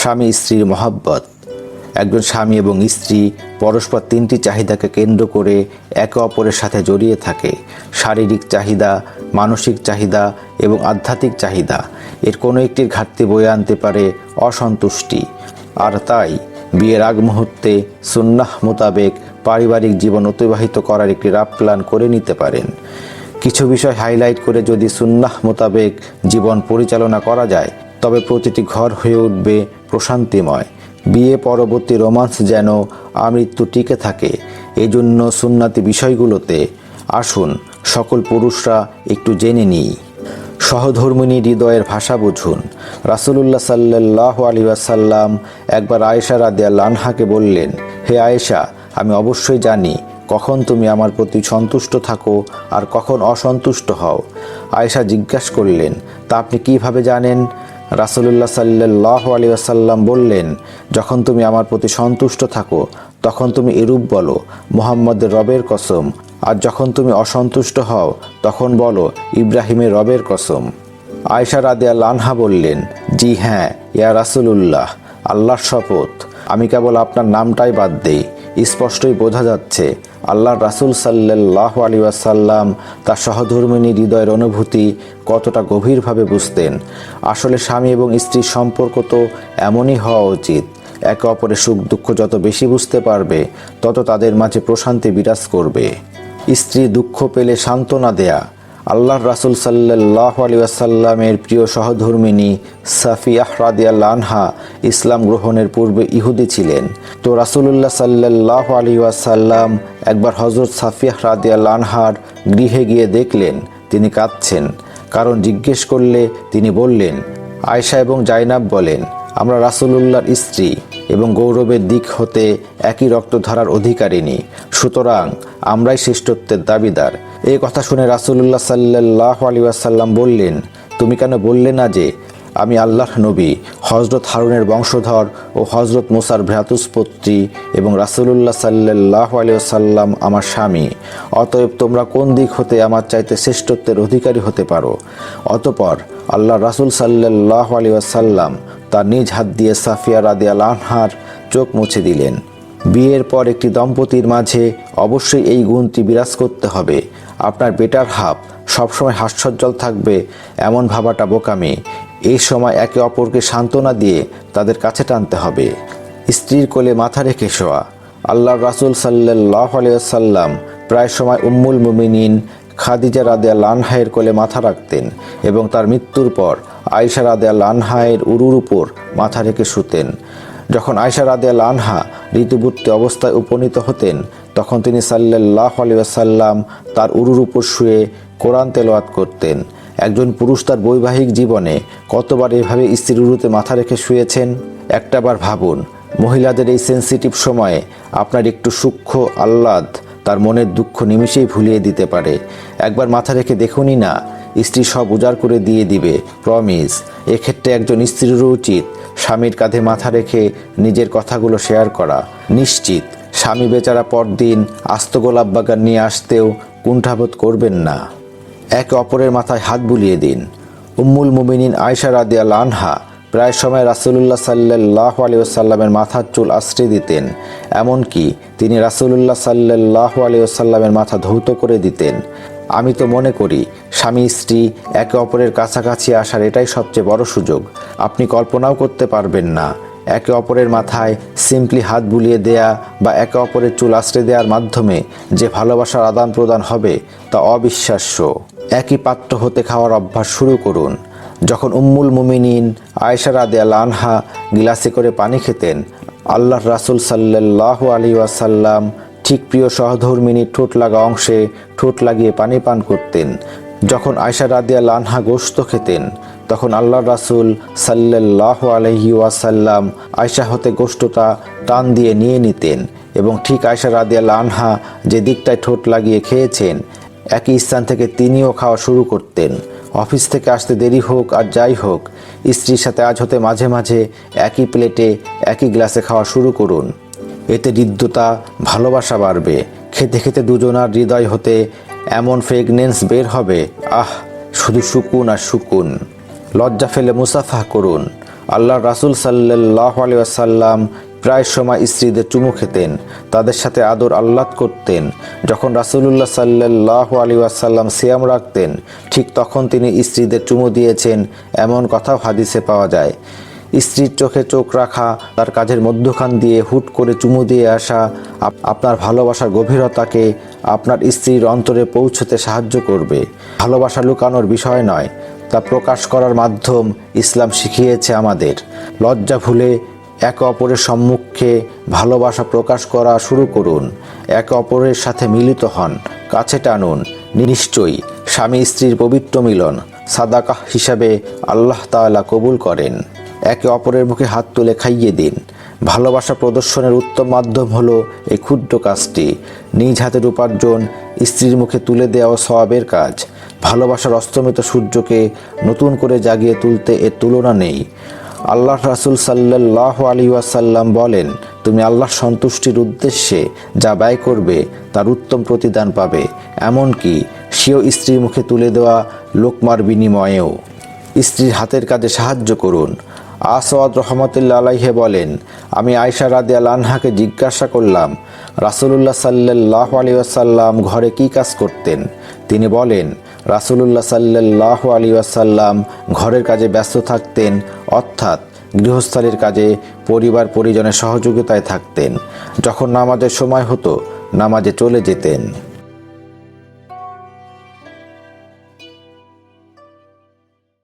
স্বামী স্ত্রীর মহাব্বত। একজন স্বামী এবং স্ত্রী পরস্পর তিনটি চাহিদাকে কেন্দ্র করে একে অপরের সাথে জড়িয়ে থাকে। শারীরিক চাহিদা, মানসিক চাহিদা এবং আধ্যাত্মিক চাহিদা। এর কোনো একটির ঘাটতি বয়ে আনতে পারে অসন্তুষ্টি। আর তাই বিয়ের আগ মুহূর্তে সুন্নাহ মোতাবেক পারিবারিক জীবন অতিবাহিত করার একটি রাপ প্ল্যান করে নিতে পারেন। কিছু বিষয় হাইলাইট করে যদি সুন্নাহ মোতাবেক জীবন পরিচালনা করা যায় তবে প্রতিটি ঘর হয়ে উঠবে প্রশান্তিময়। বিয়ে পরবর্তী রোমান্স যেন আমৃত্যু টিকে থাকে এই জন্য সুন্নাতি বিষয়গুলোতে আসুন, সকল পুরুষরা একটু জেনে নিই। সহধর্মিনী হৃদয়ের ভাষা বুঝুন। রাসুলুল্লাহ সাল্লাহ আলী আসাল্লাম একবার আয়েশা রাদিয়া লানহাকে বললেন, হে আয়েশা, আমি অবশ্যই জানি কখন তুমি আমার প্রতি সন্তুষ্ট থাকো আর কখন অসন্তুষ্ট হও। আয়েশা জিজ্ঞাসা করলেন, তা আপনি কীভাবে জানেন? রাসুলুল্লাহ সাল্লাহ আলী আসাল্লাম বললেন, যখন তুমি আমার প্রতি সন্তুষ্ট থাকো, তখন তুমি এরূপ বলো, মোহাম্মদের রবের কসম। আর যখন তুমি অসন্তুষ্ট হও, তখন বলো, ইব্রাহিমের রবের কসম। আয়সা রাদিয়া লানহা বললেন, জি হ্যাঁ ইয়া রাসুলুল্লাহ, আল্লাহর শপথ। আমি কেবল আপনার নামটাই বাদ দেই। স্পষ্টই বোঝা যাচ্ছে আল্লাহর রাসুল সাল্লাহ আলী ওয়াসাল্লাম তার সহধর্মিনী হৃদয়ের অনুভূতি কতটা গভীরভাবে বুঝতেন। আসলে স্বামী এবং স্ত্রীর সম্পর্ক তো এমনই হওয়া উচিত, একে অপরের সুখ দুঃখ যত বেশি বুঝতে পারবে, তত তাদের মাঝে প্রশান্তি বিরাজ করবে। স্ত্রী দুঃখ পেলে সান্ত্বনা দেয়া আল্লাহর রাসুল সাল্লাহ আলী আসাল্লামের প্রিয় সহধর্মিনী সাফিয়াহ রাদিয়াল আনহা ইসলাম গ্রহণের পূর্বে ইহুদি ছিলেন। তো রাসুলুল্লাহ সাল্লাহ আলী আসাল্লাম একবার হজরত সাফিয়াহ রাদিয়াল আনহার গৃহে গিয়ে দেখলেন, তিনি কাঁদছেন। কারণ জিজ্ঞেস করলে তিনি বললেন, আয়শা এবং জাইনাব বলেন, আমরা রাসুলুল্লাহর স্ত্রী এবং গৌরবের দিক হতে একই রক্তধারার অধিকারিণী। সুতরাং আমরাই শ্রেষ্ঠত্বের দাবিদার। এই কথা শুনে রাসুলুল্লাহ সাল্লাহ আলী আসাল্লাম বললেন, তুমি কেন বললে না যে আমি আল্লাহ নবী হজরত হারুনের বংশধর ও হজরত মুসার ভ্রাতুষ্পত্রী এবং রাসুলুল্লাহ সাল্লাহ আলী আসাল্লাম আমার স্বামী? অতএব তোমরা কোন দিক হতে আমার চাইতে শ্রেষ্ঠত্বের অধিকারী হতে পারো? অতপর আল্লাহ রাসুল সাল্লাহ আলী আসাল্লাম তার নিজ হাত দিয়ে সাফিয়া রাদিয়াল আনহার চোখ মুছে দিলেন। বিয়ের পর একটি দম্পতির মাঝে অবশ্যই এই গুণটি বিরাজ করতে হবে। আপনার বেটার হাফ সবসময় হাস্যজ্জ্বল থাকবে, এমন ভাবাটা বোকামি। এই সময় একে অপরকে সান্ত্বনা দিয়ে তাদের কাছে টানতে হবে। স্ত্রীর কোলে মাথা রেখে শোয়া। আল্লাহ রাসুল সাল্লাহ আলিয়াল্লাম প্রায় সময় উম্মুল মুমিনিন খাদিজা রাদেয়া লানহায়ের কোলে মাথা রাখতেন এবং তার মৃত্যুর পর আয়সা রাদেয়া লানহায়ের উরুর উপর মাথা রেখে শুতেন। যখন আয়সা রাদেয়া লানহা ঋতুবর্তী অবস্থায় উপনীত হতেন, তখন তিনি সাল্লাহ আলিয়াল্লাম তার উরুর উপর শুয়ে কোরআন তেলোয়াত করতেন। একজন পুরুষ তার বৈবাহিক জীবনে কতবার এভাবে স্ত্রীর উরুতে মাথা রেখে শুয়েছেন? একটাবার ভাবুন, মহিলাদের এই সেন্সিটিভ সময়ে আপনার একটু সূক্ষ্ম আহ্লাদ তার মনের দুঃখ নিমিষেই ভুলিয়ে দিতে পারে। একবার মাথা রেখে দেখুনই না, স্ত্রী সব উজাড় করে দিয়ে দিবে প্রমিস এক্ষেত্রে একজন স্ত্রীরও উচিত স্বামীর কাঁধে মাথা রেখে নিজের কথাগুলো শেয়ার করা। নিশ্চিত, স্বামী বেচারা পরদিন আস্ত গোলাপ বাগান নিয়ে আসতেও কুণ্ঠাবোধ করবেন না। একে অপরের মাথায় হাত বুলিয়ে দিন। উম্মুল মুমিনিন আয়সা রাদিয়াল আনহা প্রায় সময় রাসুলুল্লাহ সাল্লাহ আলিয়াল্লামের মাথার চুল আশ্রে দিতেন, এমনকি তিনি রাসুলুল্লাহ সাল্লাহ আলিয়াল্লামের মাথা ধৌত করে দিতেন। আমি তো মনে করি, স্বামী, স্ত্রী, একে অপরের কাছাকাছি আসার এটাই সবচেয়ে বড় সুযোগ। আপনি কল্পনাও করতে পারবেন না, একে অপরের মাথায় সিম্পলি হাত বুলিয়ে দেয়া বা একে অপরের চুল আশ্রে দেওয়ার মাধ্যমে যে ভালোবাসার আদান প্রদান হবে, তা অবিশ্বাস্য। একই পাত্র হতে খাওয়ার অভ্যাস শুরু করুন। যখন উম্মুল মুমিনিন আয়েশা রাদে আনহা গিলাসে করে পানি খেতেন আল্লাহ রাসুল সাল্লাহ আলী ওয়াসাল্লাম ঠিক প্রিয় সহধর্মিনী ঠোঁট লাগা অংশে ঠোঁট লাগিয়ে পানি পান করতেন। যখন আয়সা রাদিয়া লানহা গোস্ত খেতেন, তখন আল্লাহ রাসুল সাল্লাহ আলহি ওয়াসাল্লাম আয়সা হতে গোস্তটা টান দিয়ে নিয়ে নিতেন এবং ঠিক আয়সা রাদিয়া লানহা যে দিকটায় ঠোঁট লাগিয়ে খেয়েছেন, একই স্থান থেকে তিনিও খাওয়া শুরু করতেন। অফিস থেকে আসতে দেরি হোক আর যাই হোক, স্ত্রীর সাথে আজ হতে মাঝে মাঝে একই প্লেটে একই গ্লাসে খাওয়া শুরু করুন। এতে হৃদ্যতা, ভালোবাসা বাড়বে। খেতে খেতে দুজনার হৃদয় হতে এমন ফ্রেগনেন্স বের হবে। আহ, শুধু সুকুন আর সুকুন। লজ্জা ফেলে মুসাফা করুন। আল্লাহ রাসুল সাল্লাহ আলিয়াসাল্লাম প্রায় সময় স্ত্রীদের চুমু খেতেন, তাদের সাথে আদর আহ্লাদ করতেন। যখন রাসুলুল্লাহ সাল্লাহ আলী আসাল্লাম সিয়াম রাখতেন, ঠিক তখন তিনি স্ত্রীদের চুমু দিয়েছেন। এমন কথাও হাদিসে পাওয়া যায়। স্ত্রীর চোখে চোখ রাখা, তার কাজের মধ্যখান দিয়ে হুট করে চুমু দিয়ে আসা, আপ- আপনার ভালোবাসার গভীরতাকে আপনার স্ত্রীর অন্তরে পৌঁছতে সাহায্য করবে। ভালোবাসা লুকানোর বিষয় নয়, তা প্রকাশ করার মাধ্যম ইসলাম শিখিয়েছে আমাদের। লজ্জা ভুলে একে অপরের সম্মুখে ভালোবাসা প্রকাশ করা শুরু করুন, একে অপরের সাথে মিলিত হন, কাছে টানুন। নিশ্চয়ই স্বামী স্ত্রীর পবিত্র মিলন সাদাকাহ হিসাবে আল্লাহ তাআলা কবুল করেন। একে অপরের মুখে হাত তুলে খাইয়ে দিন। ভালোবাসা প্রদর্শনের উত্তম মাধ্যম হলো এই ক্ষুদ্র কাজটি। নিজ হাতের উপার্জন, স্ত্রীর মুখে তুলে দেওয়া সওয়াবের কাজ। ভালোবাসার অস্তমিত সূর্যকে নতুন করে জাগিয়ে তুলতে এর তুলনা নেই। আল্লাহ রাসুল সাল্লাহ আলী ওয়াসাল্লাম বলেন, তুমি আল্লাহ সন্তুষ্টির উদ্দেশ্যে যা ব্যয় করবে, তার উত্তম প্রতিদান পাবে। এমনকি সেও স্ত্রীর মুখে তুলে দেওয়া লোকমার বিনিময়েও। স্ত্রীর হাতের কাজে সাহায্য করুন। আসওয়াদ রহমতুল্লা আলাইহে বলেন, আমি আয়সা রাদি আনহাকে জিজ্ঞাসা করলাম, রাসুলুল্লাহ সাল্লাহ আলী আসাল্লাম ঘরে কি কাজ করতেন? তিনি বলেন, রাসুলুল্লাহ সাল্লাহ আলী আসাল্লাম ঘরের কাজে ব্যস্ত থাকতেন, অর্থাৎ গৃহস্থালির কাজে, পরিবার পরিজনের সহযোগিতায় থাকতেন। যখন নামাজের সময় হতো, নামাজে চলে যেতেন।